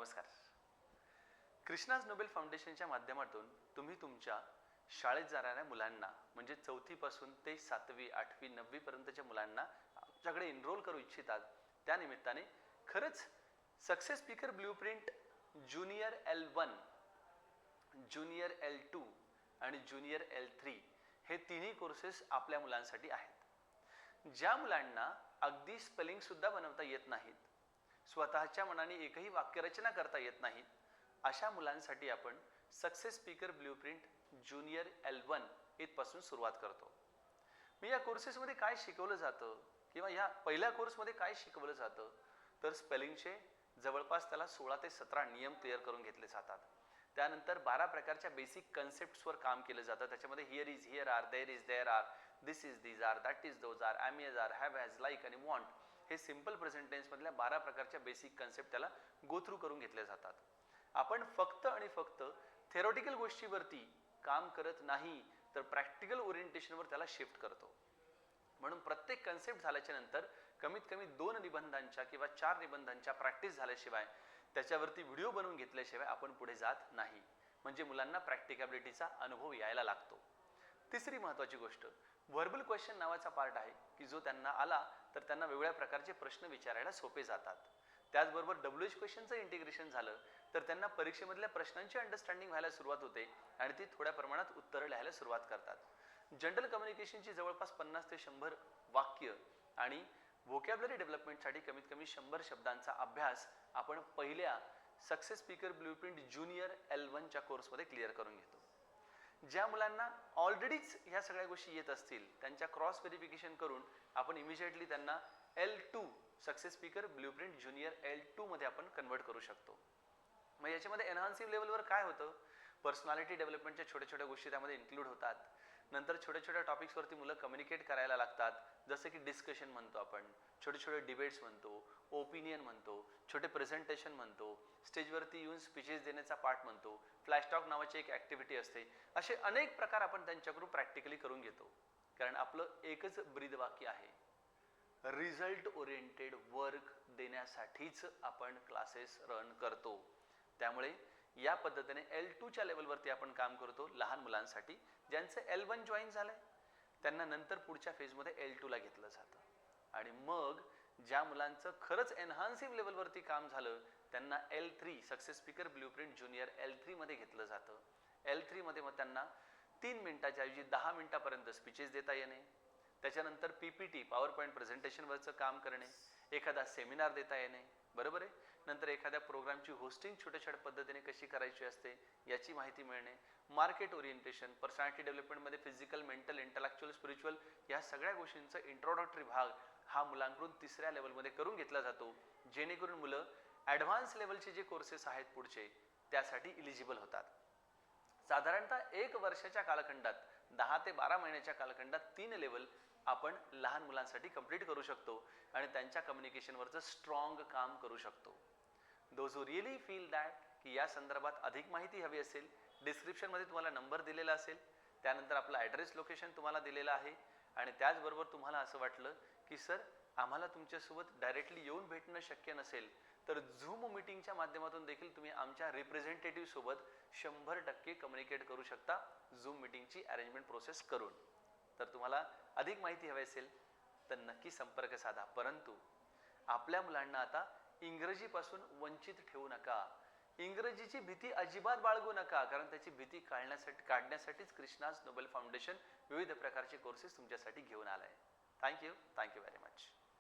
नमस्कार. कृष्णाज नोबेल फाउंडेशनच्या माध्यमातून तुम्ही तुमच्या शाळेत जाणाऱ्या मुलांना म्हणजे चौथीपासून ते सातवी आठवी नववीपर्यंतच्या मुलांना आमच्याकडे एनरोल करू इच्छितात. त्या निमित्ताने खरंच success speaker blue print junior L one junior L two आणि ज्युनियर एल थ्री हे तिन्ही कोर्सेस आपल्या मुलांसाठी आहेत. ज्या मुलांना अगदी स्पेलिंग सुद्धा बनवता येत नाहीत स्वतःच्या मनाने एकही वाक्यरचना करता येत नाही. अशा मुलांसाठी आपण success speaker blue print junior L one इथपासून सुरुवात करतो. मी या कोर्सेसमध्ये काय शिकवलं जातं किंवा ह्या पहिल्या कोर्समध्ये काय शिकवलं जातं तर स्पेलिंगचे जवळपास त्याला सोळा ते सतरा नियम क्लिअर करून घेतले जातात. त्यानंतर बारा प्रकारच्या बेसिक कन्सेप्ट्सवर काम केलं जातं. त्याच्यामध्ये here is here are there is there are this is these are that is those are am is are have has like आणि वॉन्ट हे सिंपल प्रेझेंट टेन्समधल्या बारा प्रकारच्या बेसिक कन्सेप्ट त्याला गो थ्रू करून घेतल्या जातात. आपण फक्त आणि फक्त थेरॉटिकल गोष्टीवरती काम करत नाही तर प्रॅक्टिकल ओरिएंटेशनवर त्याला शिफ्ट करतो. म्हणून प्रत्येक कन्सेप्ट झाल्याच्यानंतर कमीत कमी दोन निबंधांच्या किंवा चार निबंधांच्या प्रॅक्टिस झाल्याशिवाय त्याच्यावरती व्हिडिओ बनवून घेतल्याशिवाय आपण पुढे जात नाही. म्हणजे मुलांना प्रॅक्टिकॅबिलिटीचा अनुभव यायला लागतो. तिसरी महत्त्वाची गोष्ट व्हर्बल क्वेश्चन नावाचा पार्ट आहे की जो त्यांना आला तर त्यांना वेगळ्या प्रकारचे प्रश्न विचारायला सोपे जातात. त्याचबरोबर डब्ल्यू एच क्वेश्चनचं इंटिग्रेशन झालं तर त्यांना परीक्षेमधल्या प्रश्नांची अंडरस्टँडिंग व्हायला सुरुवात होते आणि ती थोड्या प्रमाणात उत्तरं लिहायला सुरुवात करतात. जनरल कम्युनिकेशनची जवळपास पन्नास ते शंभर वाक्य आणि व्होकॅबलरी डेव्हलपमेंटसाठी कमीत कमी शंभर शब्दांचा अभ्यास आपण पहिल्या success speaker blueprint junior L वनच्या कोर्समध्ये क्लिअर करून घेतो. ज्या मुलांना ऑलरेडीच ह्या सगळ्या गोष्टी येत असतील त्यांच्या क्रॉस व्हेरिफिकेशन करून आपण इमिजिएटली त्यांना L two success speaker blueprint junior L टूमध्ये आपण कन्वर्ट करू शकतो. मग याच्यामध्ये एनहान्सिव्ह लेवलवर काय होतं? पर्सनॅलिटी डेव्हलपमेंटच्या छोट्या छोट्या गोष्टी त्यामध्ये इन्क्लूड होतात. नंतर छोट्या छोट्या टॉपिक्सवरती मुलं कम्युनिकेट करायला लागतात. जसं की डिस्कशन म्हणतो आपण छोटे छोटे डिबेट्स म्हणतो ओपिनियन म्हणतो छोटे प्रेझेंटेशन म्हणतो स्टेजवरती येऊन स्पीचेस देण्याचा पार्ट म्हणतो फ्लॅशटॉक नावाची एक ॲक्टिव्हिटी असते. असे अनेक प्रकार आपण त्यांच्याकडून प्रॅक्टिकली करून घेतो. कारण आपलं एकच ब्रीद वाक्य आहे. रिझल्ट ओरिएंटेड वर्क देण्यासाठीच आपण क्लासेस रन करतो. त्यामुळे या पद्धतीने एल टूच्या लेवलवरती आपण काम करतो लहान मुलांसाठी. ज्यांचं एल वन जॉईन झालंय त्यांना नंतर पुढच्या फेजमध्ये एल टूला घेतलं जातं. आणि मग ज्या मुलांचं खरंच एनहान्सिव्ह लेवलवरती काम झालं त्यांना L three success speaker blueprint junior L थ्रीमध्ये घेतलं जातं. एल थ्रीमध्ये मग त्यांना तीन मिनिटाच्या ऐवजी दहा मिनिटापर्यंत स्पीचेस देता येणे. त्याच्यानंतर P P T power point प्रेझेंटेशनवरचं काम करणे. एखादा सेमिनार देता येणे. बरोबर आहे? नंतर एखाद्या प्रोग्रामची होस्टिंग छोट्या छोट्या पद्धतीने कशी करायची असते याची माहिती मिळणे मार्केट ओरिएंटेशन पर्सनॅलिटी डेव्हलपमेंटमध्ये फिजिकल मेंटल इंटलेक्च्युअल स्पिरिच्युअल या सगळ्या गोष्टींचा इंट्रोडक्टरी भाग हा मुलांकडून तिसऱ्या लेवलमध्ये करून घेतला जातो. जेणेकरून मुलं ॲडव्हान्स लेवलचे जे कोर्सेस आहेत पुढचे त्यासाठी इलिजिबल होतात. साधारणतः एक वर्षाच्या कालखंडात दहा ते बारा महिन्याच्या कालखंडात तीन लेवल आपण लहान मुलांसाठी कंप्लीट करू शकतो आणि त्यांच्या कम्युनिकेशनवरचं स्ट्रॉंग काम करू शकतो. Those who really feel that की या संदर्भात अधिक माहिती हवी असेल डिस्क्रिप्शनमध्ये तुम्हाला नंबर दिलेला असेल त्यानंतर आपला ॲड्रेस लोकेशन तुम्हाला दिलेलं आहे आणि त्याचबरोबर तुम्हाला असं वाटलं की सर आम्हाला तुमच्यासोबत डायरेक्टली येऊन भेटणं शक्य नसेल तर झूम मिटिंगच्या माध्यमातून देखील तुम्ही आमच्या रिप्रेझेंटेटिव्ह सोबत शंभर टक्के कम्युनिकेट करू शकता झूम मिटिंगची अरेंजमेंट प्रोसेस करून. तर तुम्हाला अधिक माहिती हवी असेल तर नक्की संपर्क साधा. परंतु आपल्या मुलांना आता इंग्रजीपासून वंचित ठेवू नका. इंग्रजीची भीती अजिबात बाळगू नका कारण त्याची भीती काढण्यासाठी काढण्यासाठीच कृष्णाज नोबेल फाउंडेशन विविध प्रकारचे कोर्सेस तुमच्यासाठी घेऊन आलं आहे थँक्यू थँक्यू व्हेरी मच